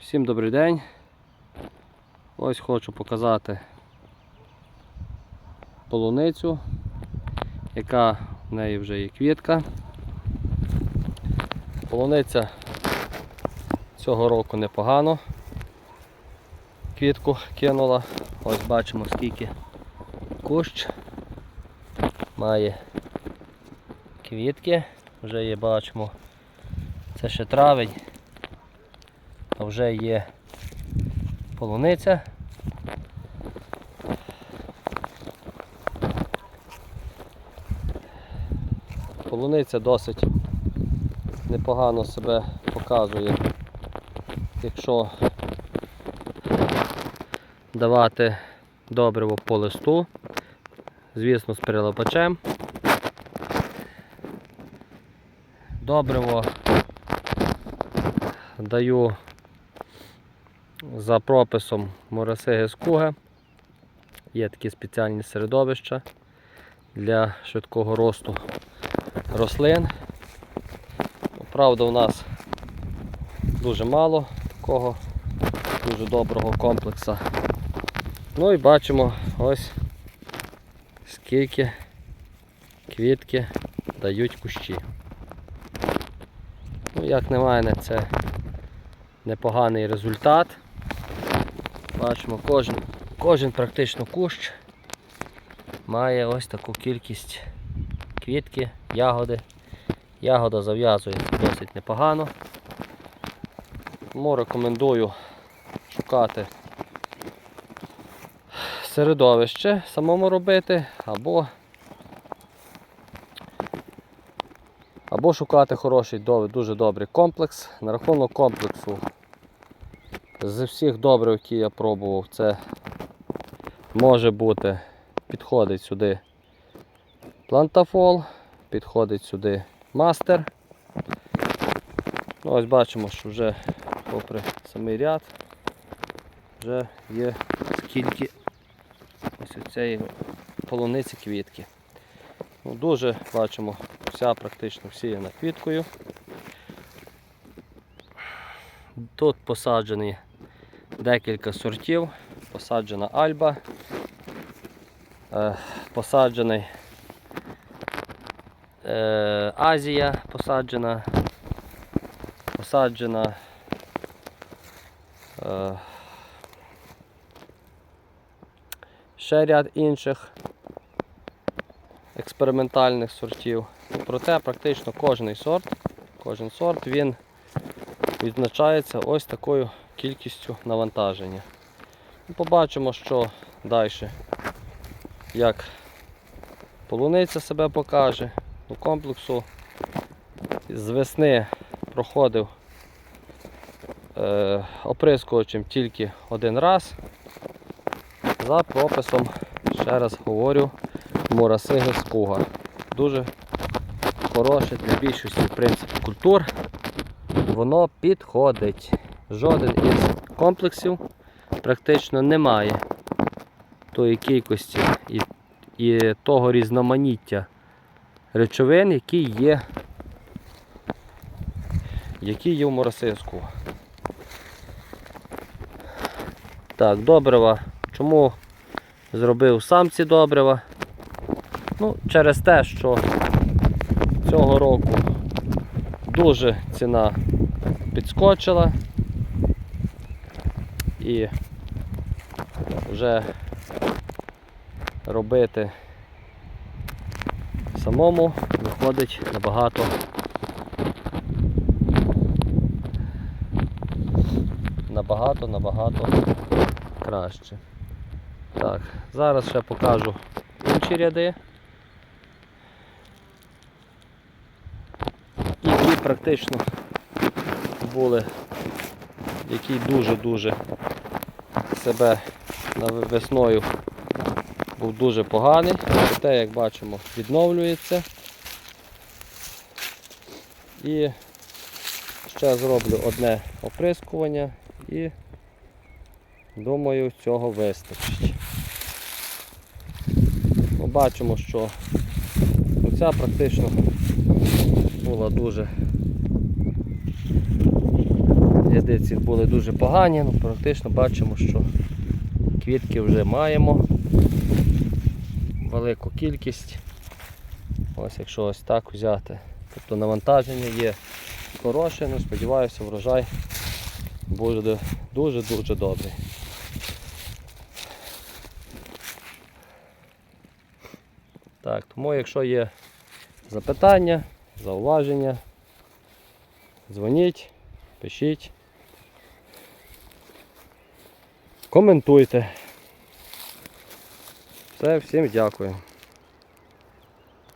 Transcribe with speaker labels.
Speaker 1: Всім добрий день. Ось хочу показати полуницю, яка в неї вже є квітка. Полуниця цього року непогано. Квітку кинула. Ось бачимо скільки кущ має квітки. Вже є бачимо. Це ще травень вже є полуниця. Полуниця досить непогано себе показує, якщо давати добриво по листу, звісно, з перелопачем. Добриво даю за прописом Моросиги Скуга. Є такі спеціальні середовища для швидкого росту рослин. Правда, у нас дуже мало такого дуже доброго комплексу. Ну і бачимо ось скільки квітки дають кущі. Ну, як на мене, це непоганий результат. Бачимо, кожен, кожен практично кущ має ось таку кількість квітки, ягоди. Ягода зав'язується досить непогано. Тому рекомендую шукати середовище, самому робити, або або шукати хороший, дуже добрий комплекс. На рахунок комплексу з всіх добрив, які я пробував, це може бути, підходить сюди плантафол, підходить сюди мастер. Ну, ось бачимо, що вже попри самий ряд вже є скільки ось цієї полуниці квітки. Ну, дуже бачимо, вся практично всіяна квіткою. Тут посаджені декілька сортів, посаджена альба, е, посаджений е, Азія, посаджена, посаджена е, ще ряд інших експериментальних сортів. Проте практично кожний сорт, кожен сорт він відзначається ось такою кількістю навантаження. Побачимо, що далі, як полуниця себе покаже. У комплексу з весни проходив е, оприскувачем тільки один раз. За прописом, ще раз говорю, Мурасиги Скуга. Дуже хороше для більшості в принципі, культур. Воно підходить. Жоден із комплексів практично не має тої кількості і, і того різноманіття речовин, які є, які є в моросиску. Так, добрива. Чому зробив сам ці добрива? Ну, через те, що цього року дуже ціна підскочила і вже робити самому виходить набагато набагато набагато краще. Так, зараз ще покажу інші ряди. Які практично були, які дуже-дуже себе весною був дуже поганий, проте, як бачимо, відновлюється. І ще зроблю одне оприскування і думаю цього вистачить. Бачимо, що оця практично була дуже ряди ці були дуже погані, ну практично бачимо, що квітки вже маємо. Велику кількість. Ось якщо ось так взяти. Тобто навантаження є хороше, ну сподіваюся, врожай буде дуже-дуже добрий. Так, тому якщо є запитання, зауваження, дзвоніть, пишіть, коментуйте. Все, всім дякую.